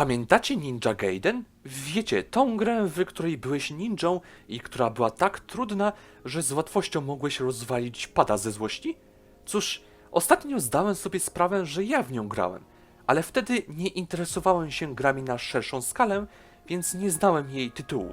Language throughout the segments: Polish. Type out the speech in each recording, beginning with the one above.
Pamiętacie Ninja Gaiden? Wiecie, tą grę, w której byłeś ninją i która była tak trudna, że z łatwością mogłeś rozwalić pada ze złości? Cóż, ostatnio zdałem sobie sprawę, że ja w nią grałem, ale wtedy nie interesowałem się grami na szerszą skalę, więc nie znałem jej tytułu.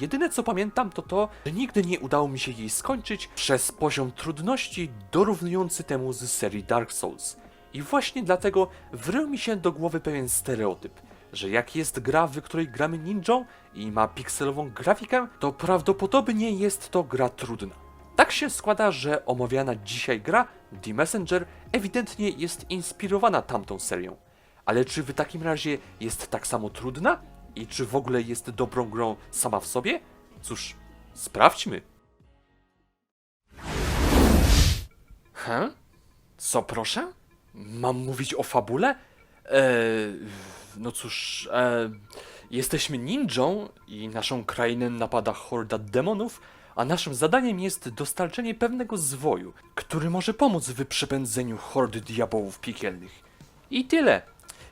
Jedyne co pamiętam to to, że nigdy nie udało mi się jej skończyć przez poziom trudności dorównujący temu z serii Dark Souls. I właśnie dlatego wrył mi się do głowy pewien stereotyp, że jak jest gra, w której gramy ninją i ma pikselową grafikę, to prawdopodobnie jest to gra trudna. Tak się składa, że omawiana dzisiaj gra, The Messenger, ewidentnie jest inspirowana tamtą serią. Ale czy w takim razie jest tak samo trudna? I czy w ogóle jest dobrą grą sama w sobie? Cóż, sprawdźmy. He? Co proszę? Mam mówić o fabule? Eee, no cóż, e, jesteśmy ninją i naszą krainę napada horda demonów, a naszym zadaniem jest dostarczenie pewnego zwoju, który może pomóc w przepędzeniu hordy diabełów piekielnych. I tyle.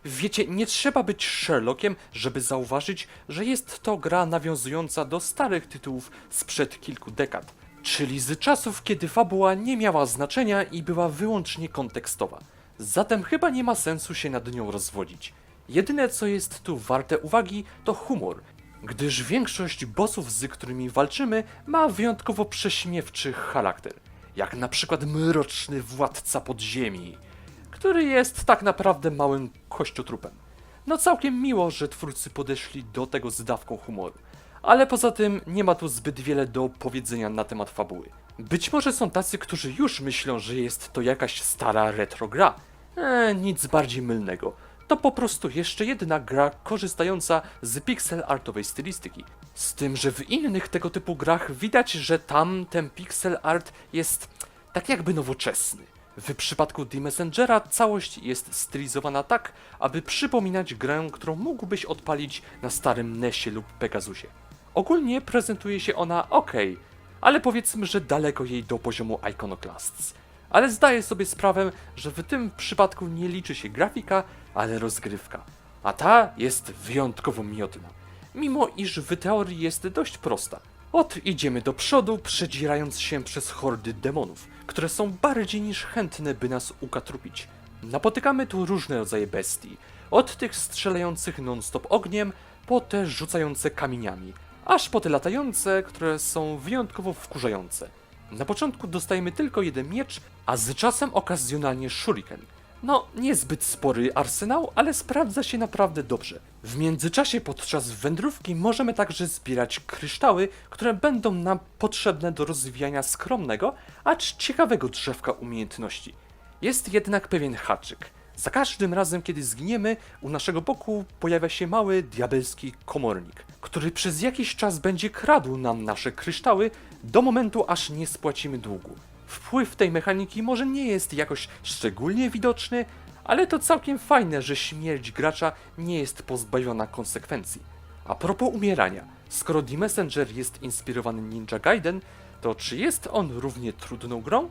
Wiecie, nie trzeba być Sherlockiem, żeby zauważyć, że jest to gra nawiązująca do starych tytułów sprzed kilku dekad, czyli z czasów, kiedy fabuła nie miała znaczenia i była wyłącznie kontekstowa. Zatem chyba nie ma sensu się nad nią rozwodzić. Jedyne co jest tu warte uwagi to humor, gdyż większość bossów, z którymi walczymy, ma wyjątkowo prześmiewczy charakter, jak na przykład mroczny władca podziemi, który jest tak naprawdę małym kościotrupem. No całkiem miło, że twórcy podeszli do tego z dawką humoru, ale poza tym nie ma tu zbyt wiele do powiedzenia na temat fabuły. Być może są tacy, którzy już myślą, że jest to jakaś stara retro gra. Eee, nic bardziej mylnego. To po prostu jeszcze jedna gra korzystająca z pixel artowej stylistyki. Z tym, że w innych tego typu grach widać, że tam ten pixel art jest tak jakby nowoczesny. W przypadku The Messengera całość jest stylizowana tak, aby przypominać grę, którą mógłbyś odpalić na starym NESie lub Pegasusie. Ogólnie prezentuje się ona ok, ale powiedzmy, że daleko jej do poziomu Iconoclasts. Ale zdaję sobie sprawę, że w tym przypadku nie liczy się grafika, ale rozgrywka. A ta jest wyjątkowo miodna. Mimo iż w teorii jest dość prosta. Ot idziemy do przodu, przedzierając się przez hordy demonów, które są bardziej niż chętne, by nas ukatrupić. Napotykamy tu różne rodzaje bestii. Od tych strzelających non-stop ogniem, po te rzucające kamieniami, aż po te latające, które są wyjątkowo wkurzające. Na początku dostajemy tylko jeden miecz, a z czasem okazjonalnie shuriken. No, niezbyt spory arsenał, ale sprawdza się naprawdę dobrze. W międzyczasie podczas wędrówki możemy także zbierać kryształy, które będą nam potrzebne do rozwijania skromnego, acz ciekawego drzewka umiejętności. Jest jednak pewien haczyk. Za każdym razem, kiedy zginiemy, u naszego boku pojawia się mały diabelski komornik, który przez jakiś czas będzie kradł nam nasze kryształy do momentu, aż nie spłacimy długu. Wpływ tej mechaniki może nie jest jakoś szczególnie widoczny, ale to całkiem fajne, że śmierć gracza nie jest pozbawiona konsekwencji. A propos umierania, skoro The Messenger jest inspirowany Ninja Gaiden, to czy jest on równie trudną grą?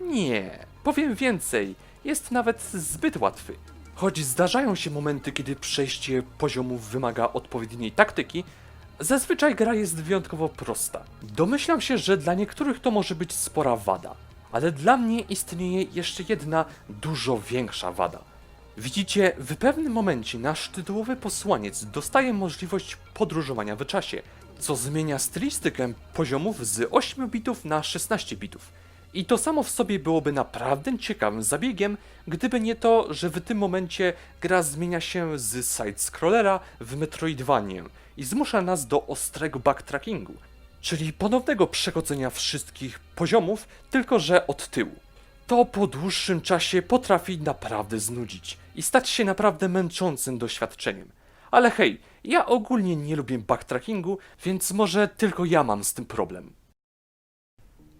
Nie, powiem więcej, jest nawet zbyt łatwy. Choć zdarzają się momenty, kiedy przejście poziomów wymaga odpowiedniej taktyki, zazwyczaj gra jest wyjątkowo prosta. Domyślam się, że dla niektórych to może być spora wada, ale dla mnie istnieje jeszcze jedna dużo większa wada. Widzicie, w pewnym momencie nasz tytułowy posłaniec dostaje możliwość podróżowania w czasie, co zmienia stylistykę poziomów z 8 bitów na 16 bitów. I to samo w sobie byłoby naprawdę ciekawym zabiegiem, gdyby nie to, że w tym momencie gra zmienia się z side-scrollera w Metroidvanię i zmusza nas do ostrego backtrackingu, czyli ponownego przechodzenia wszystkich poziomów, tylko że od tyłu. To po dłuższym czasie potrafi naprawdę znudzić i stać się naprawdę męczącym doświadczeniem. Ale hej, ja ogólnie nie lubię backtrackingu, więc może tylko ja mam z tym problem.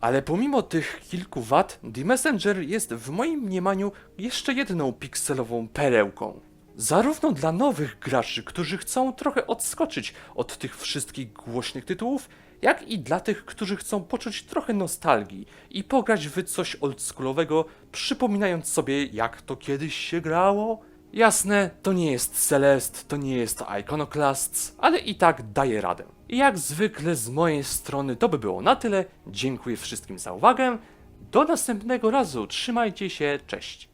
Ale pomimo tych kilku wad, The Messenger jest w moim mniemaniu jeszcze jedną pikselową perełką. Zarówno dla nowych graczy, którzy chcą trochę odskoczyć od tych wszystkich głośnych tytułów, jak i dla tych, którzy chcą poczuć trochę nostalgii i pograć w coś oldschoolowego, przypominając sobie jak to kiedyś się grało. Jasne, to nie jest Celest, to nie jest Iconoclasts, ale i tak daje radę. I jak zwykle z mojej strony to by było na tyle. Dziękuję wszystkim za uwagę. Do następnego razu. Trzymajcie się. Cześć.